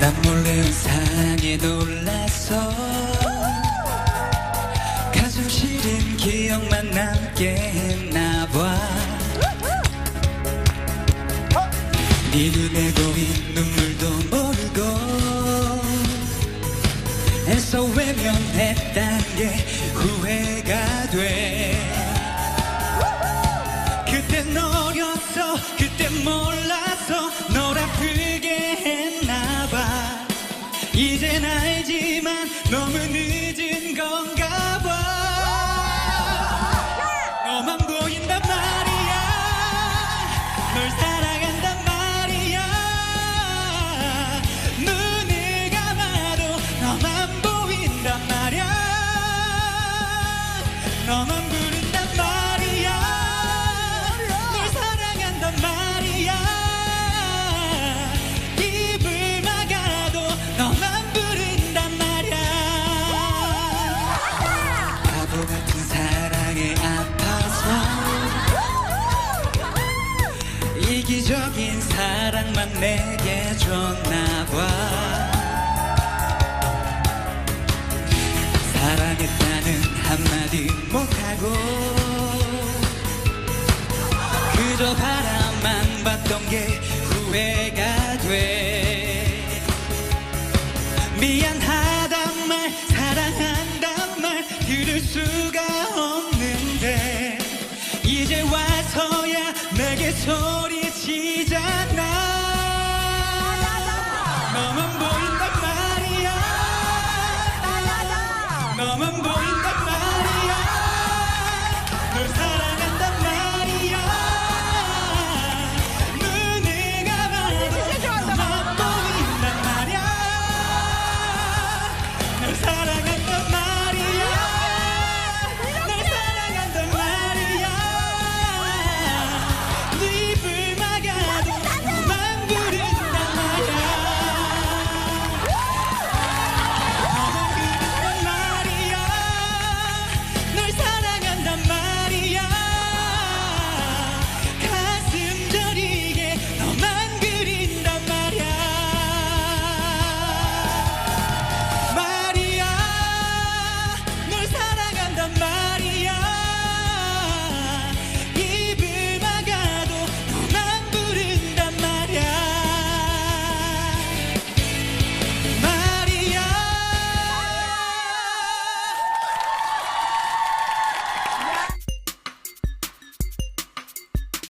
난 몰래 상에 놀라서 가슴 시린 기억만 남게 했나봐. 네 눈에 고인 눈물도 모르고 애써 외면했단 게 후회가 돼. 그땐 어렸어. 그때 몰 Nominee. 이기적인 사랑만 내게 줬나봐. 사랑했다는 한마디 못하고 그저 바람만 봤던 게 후회가 돼. 미안하단 말 사랑한단 말 들을 수가 없는데 이제 와서야 내게 소리 마음은